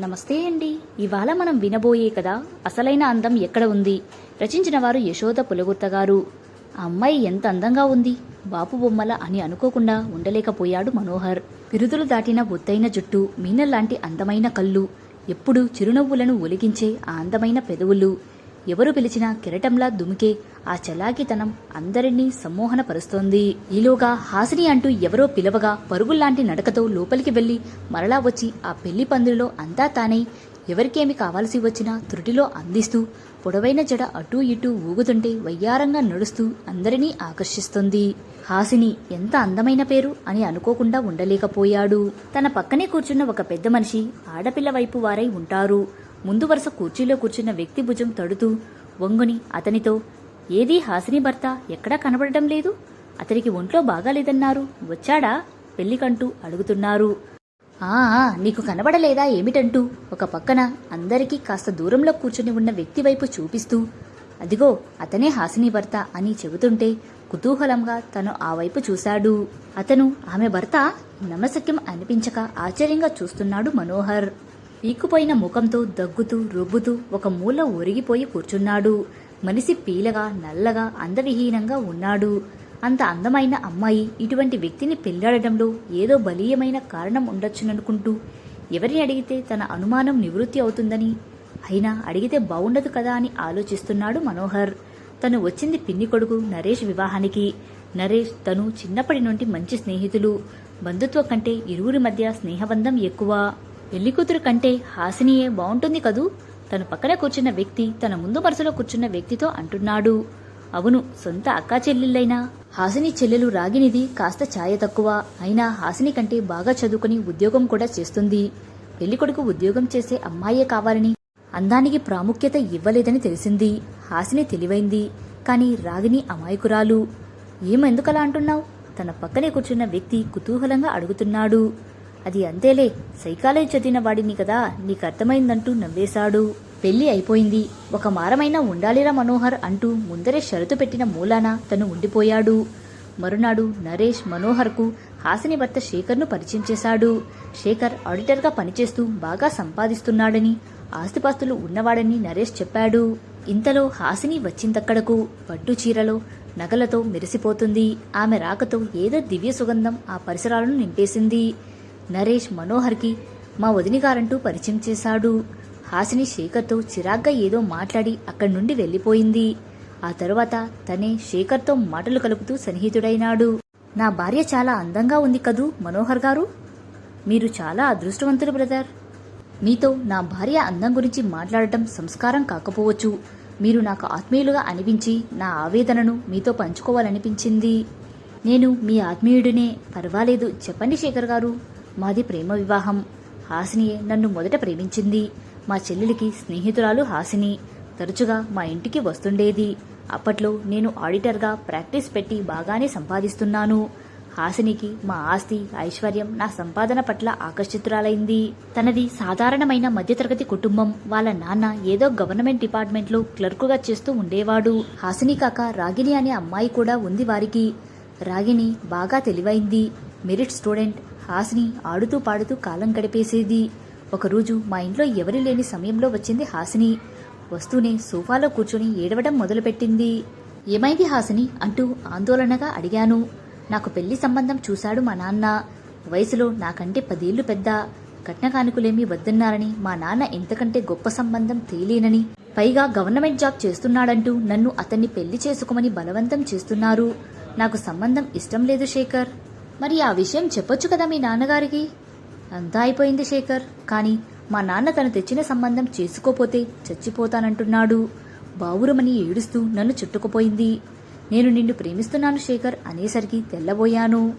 నమస్తే అండి. ఇవాళ మనం వినబోయే కదా అసలైన అందం ఎక్కడ ఉంది? రచించిన వారు యశోద పులగుర్త గారు. ఆ అమ్మాయి ఎంత అందంగా ఉంది? బాపు బొమ్మల అని అనుకోకుండా ఉండలేకపోయాడు మనోహర్. పిరుదులు దాటిన ఒత్తైన జుట్టు మీనల్లాంటి అందమైన కళ్ళు ఎప్పుడు చిరునవ్వులను ఒలిగించే ఆ అందమైన పెదవులు. ఎవరు పిలిచినా కిరటంలా దుమికే ఆ చలాకితనం అందరినీ సమ్మోహనపరుస్తోంది. ఈలోగా హాసిని అంటూ ఎవరో పిలవగా పరుగుల్లాంటి నడకతో లోపలికి వెళ్ళి మరలా వచ్చి ఆ పెళ్ళి పందిరిలో అంతా తానై ఎవరికేమి కావాల్సి వచ్చినా త్రుటిలో అందిస్తూ పొడవైన జడ అటూ ఇటూ ఊగుతుంటే వయ్యారంగా నడుస్తూ అందరినీ ఆకర్షిస్తుంది. హాసిని ఎంత అందమైన పేరు అని అనుకోకుండా ఉండలేకపోయాడు. తన పక్కనే కూర్చున్న ఒక పెద్ద మనిషి ఆడపిల్ల వైపు వారై ఉంటారు. ముందు వరుస కుర్చీలో కూర్చున్న వ్యక్తి భుజం తడుతూ వంగుని అతనితో ఏదీ హాసిని భర్త ఎక్కడా కనబడటం లేదు. అతనికి ఒంట్లో బాగాలేదన్నారు. వచ్చాడా? పెళ్ళికంటూ అడుగుతున్నారు. ఆ ఆ, నీకు కనబడలేదా ఏమిటంటూ? ఒక పక్కన అందరికీ కాస్త దూరంలో కూర్చుని ఉన్న వ్యక్తి వైపు చూపిస్తూ అదిగో అతనే హాసిని భర్త అని చెబుతుంటే కుతూహలంగా తను ఆ వైపు చూశాడు. అతను ఆమె భర్త? నమసక్యం అనిపించక ఆశ్చర్యంగా చూస్తున్నాడు మనోహర్. పీకుపోయిన ముఖంతో దగ్గుతూ రొబ్బుతూ ఒక మూల ఒరిగిపోయి కూర్చున్నాడు. మనిషి పీలగా నల్లగా అందవిహీనంగా ఉన్నాడు. అంత అందమైన అమ్మాయి ఇటువంటి వ్యక్తిని పెళ్ళాడటంలో ఏదో బలీయమైన కారణం ఉండొచ్చుననుకుంటూ ఎవరిని అడిగితే తన అనుమానం నివృత్తి అవుతుందని? అయినా అడిగితే బావుండదు కదా అని ఆలోచిస్తున్నాడు మనోహర్. తను వచ్చింది పిన్ని కొడుకు నరేష్ వివాహానికి. నరేష్ తను చిన్నప్పటి నుండి మంచి స్నేహితులు. బంధుత్వం కంటే ఇరువురి మధ్య స్నేహబంధం ఎక్కువ. పెళ్ళి కూతురు కంటే హాసినియే బాగుంటుంది కదూ? తన పక్కన కూర్చున్న వ్యక్తి తన ముందు వరుసలో కూర్చున్న వ్యక్తితో అంటున్నాడు. అవును సొంత అక్కా చెల్లెళ్ళైనా. హాసిని చెల్లెలు రాగినిది కాస్త ఛాయ తక్కువ. అయినా హాసిని కంటే బాగా చదువుకుని ఉద్యోగం కూడా చేస్తుంది. పెళ్ళికొడుకు ఉద్యోగం చేసే అమ్మాయే కావాలని అందానికి ప్రాముఖ్యత ఇవ్వలేదని తెలిసింది. హాసిని తెలివైంది. కాని రాగిని అమాయకురాలు. ఏమెందుకలా అంటున్నావు? తన పక్కనే కూర్చున్న వ్యక్తి కుతూహలంగా అడుగుతున్నాడు. అది అంతేలే. సైకాలజీ చదివిన వాడిని కదా నీకు అర్థమైందంటూ నవ్వేశాడు. పెళ్ళి అయిపోయింది. ఒక మారమైనా ఉండాలిరా మనోహర్ అంటూ ముందరే షరతు పెట్టిన మూలాన తను ఉండిపోయాడు. మరునాడు నరేష్ మనోహర్కు హాసిని భర్త శేఖర్ను పరిచయం చేశాడు. శేఖర్ ఆడిటర్గా పనిచేస్తూ బాగా సంపాదిస్తున్నాడని ఆస్తిపాస్తులు ఉన్నవాడని నరేష్ చెప్పాడు. ఇంతలో హాసిని వచ్చిందక్కడకు. పట్టు చీరలో నగలతో మెరిసిపోతుంది. ఆమె రాకతో ఏదో దివ్య సుగంధం ఆ పరిసరాలను నింపేసింది. నరేష్ మనోహర్కి మా వదినిగారంటూ పరిచయం చేశాడు. హాసిని శేఖర్తో చిరాగ్గా ఏదో మాట్లాడి అక్కడి నుండి వెళ్ళిపోయింది. ఆ తరువాత తనే శేఖర్తో మాటలు కలుపుతూ సన్నిహితుడైనాడు. నా భార్య చాలా అందంగా ఉంది కదూ మనోహర్ గారు? మీరు చాలా అదృష్టవంతులు బ్రదర్. మీతో నా భార్య అందం గురించి మాట్లాడటం సంస్కారం కాకపోవచ్చు. మీరు నాకు ఆత్మీయులుగా అనిపించి నా ఆవేదనను మీతో పంచుకోవాలనిపించింది. నేను మీ ఆత్మీయుడినే. పర్వాలేదు. చెప్పండి శేఖర్ గారు. మాది ప్రేమ వివాహం. హాసినియే నన్ను మొదట ప్రేమించింది. మా చెల్లెలికి స్నేహితురాలు హాసిని. తరచుగా మా ఇంటికి వస్తుండేది. అప్పట్లో నేను ఆడిటర్గా ప్రాక్టీస్ పెట్టి బాగానే సంపాదిస్తున్నాను. హాసినికి మా ఆస్తి ఐశ్వర్యం నా సంపాదన పట్ల ఆకర్షితురాలైంది. తనది సాధారణమైన మధ్యతరగతి కుటుంబం. వాళ్ళ నాన్న ఏదో గవర్నమెంట్ డిపార్ట్మెంట్లో క్లర్కుగా చేస్తూ ఉండేవాడు. హాసిని కాక రాగిని అనే అమ్మాయి కూడా ఉంది వారికి. రాగిని బాగా తెలివైంది. Merit student. హాసిని ఆడుతూ పాడుతూ కాలం గడిపేసేది. ఒకరోజు మా ఇంట్లో ఎవరి లేని సమయంలో వచ్చింది హాసిని. వస్తూనే సోఫాలో కూర్చొని ఏడవడం మొదలుపెట్టింది. ఏమైంది హాసిని? అంటూ ఆందోళనగా అడిగాను. నాకు పెళ్ళి సంబంధం చూశాడు మా నాన్న. వయసులో నాకంటే పదేళ్ళు పెద్ద. కట్న కానుకలేమీ వద్దన్నారని మా నాన్న ఎంతకంటే గొప్ప సంబంధం తేలేనని. పైగా గవర్నమెంట్ జాబ్ చేస్తున్నాడంటూ నన్ను అతన్ని పెళ్ళి చేసుకోమని బలవంతం చేస్తున్నారు. నాకు సంబంధం ఇష్టం లేదు శేఖర్. మరి ఆ విషయం చెప్పొచ్చు కదా మీ నాన్నగారికి? అంతా అయిపోయింది శేఖర్. కానీ మా నాన్న తను తెచ్చిన సంబంధం చేసుకోపోతే చచ్చిపోతానంటున్నాడు. బావురమని ఏడుస్తూ నన్ను చుట్టుకుపోయింది. నేను నిన్ను ప్రేమిస్తున్నాను శేఖర్ అనేసరికి తెల్లబోయాను.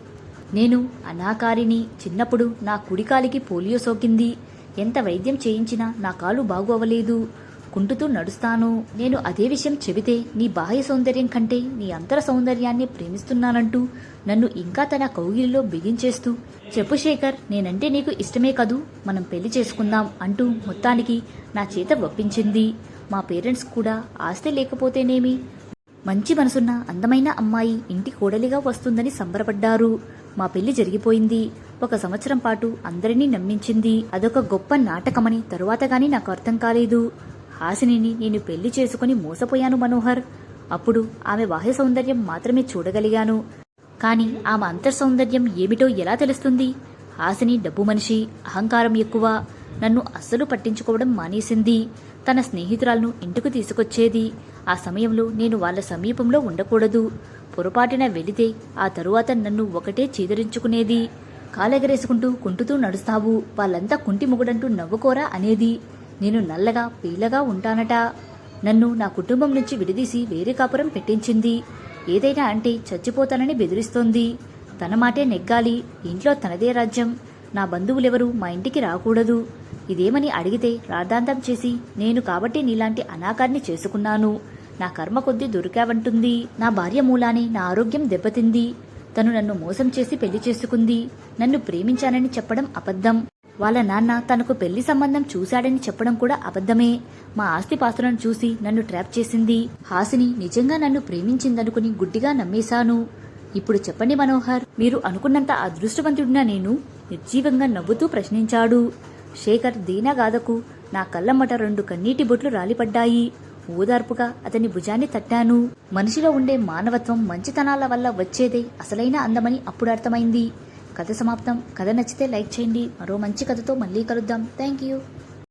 నేను అనాకారిని. చిన్నప్పుడు నా కుడికాలికి పోలియో సోకింది. ఎంత వైద్యం చేయించినా నా కాలు బాగు అవ్వలేదు కుంటుతూ నడుస్తాను. నేను అదే విషయం చెబితే నీ బాహ్య సౌందర్యం కంటే నీ అంతర సౌందర్యాన్ని ప్రేమిస్తున్నానంటూ నన్ను ఇంకా తన కౌగిలిలో బిగించేస్తూ చెప్పు శేఖర్ నేనంటే నీకు ఇష్టమే కదూ? మనం పెళ్ళి చేసుకుందాం అంటూ మొత్తానికి నా చేత ఒప్పించింది. మా పేరెంట్స్ కూడా ఆస్తి లేకపోతేనేమి? మంచి మనసున్న అందమైన అమ్మాయి ఇంటి కోడలిగా వస్తుందని సంబరపడ్డారు. మా పెళ్ళి జరిగిపోయింది. ఒక సంవత్సరం పాటు అందరినీ నమ్మించింది. అదొక గొప్ప నాటకమని తరువాత గాని నాకు అర్థం కాలేదు. హాసినిని నేను పెళ్ళి చేసుకుని మోసపోయాను మనోహర్. అప్పుడు ఆమె బాహ్య సౌందర్యం మాత్రమే చూడగలిగాను. కాని ఆమె అంతర్ సౌందర్యం ఏమిటో ఎలా తెలుస్తుంది? హాసిని డబ్బు మనిషి అహంకారం ఎక్కువ. నన్ను అస్సలు పట్టించుకోవడం మానేసింది. తన స్నేహితురాలను ఇంటికి తీసుకొచ్చేది. ఆ సమయంలో నేను వాళ్ళ సమీపంలో ఉండకూడదు. పొరపాటున వెళితే ఆ తరువాత నన్ను ఒకటే చీదరించుకునేది. కాలెగరేసుకుంటూ కుంటుతూ నడుస్తావు. వాళ్ళంతా కుంటి ముగుడంటూ నవ్వుకోరా అనేది. నేను నల్లగా పీలగా ఉంటానట. నన్ను నా కుటుంబం నుంచి విడదీసి వేరే కాపురం పెట్టించింది. ఏదైనా అంటే చచ్చిపోతానని బెదిరిస్తోంది. తన మాటే నెగ్గాలి. ఇంట్లో తనదే రాజ్యం. నా బంధువులెవరూ మా ఇంటికి రాకూడదు. ఇదేమని అడిగితే రాద్ధాంతం చేసి నేను కాబట్టి నీలాంటి అనాకాన్ని చేసుకున్నాను. నా కర్మ కొద్దీ దొరికావంటుంది. నా భార్య మూలానే నా ఆరోగ్యం దెబ్బతింది. తను నన్ను మోసం చేసి పెళ్ళి చేసుకుంది. నన్ను ప్రేమించానని చెప్పడం అబద్ధం. వాళ్ళ నాన్న తనకు పెళ్ళి సంబంధం చూశాడని చెప్పడం కూడా అబద్ధమే. మా ఆస్తిపాస్తులను చూసి నన్ను ట్రాప్ చేసింది. హాసిని నిజంగా నన్ను ప్రేమించిందనుకుని గుడ్డిగా నమ్మేశాను. ఇప్పుడు చెప్పండి మనోహర్ మీరు అనుకున్నంత అదృష్టవంతుడినా నేను నిర్జీవంగా నవ్వుతూ ప్రశ్నించాడు. శేఖర్ దీనాగాథకు నా కళ్ళమ్మట రెండు కన్నీటి బొట్లు రాలిపడ్డాయి. ఓదార్పుగా అతని భుజాన్ని తట్టాను. మనిషిలో ఉండే మానవత్వం మంచితనాల వల్ల వచ్చేదే అసలైన అందమని అప్పుడు అర్థమైంది. కథ సమాప్తం. కథ నచ్చితే లైక్ చేయండి. మరో మంచి కథతో మళ్ళీ కలుద్దాం. Thank you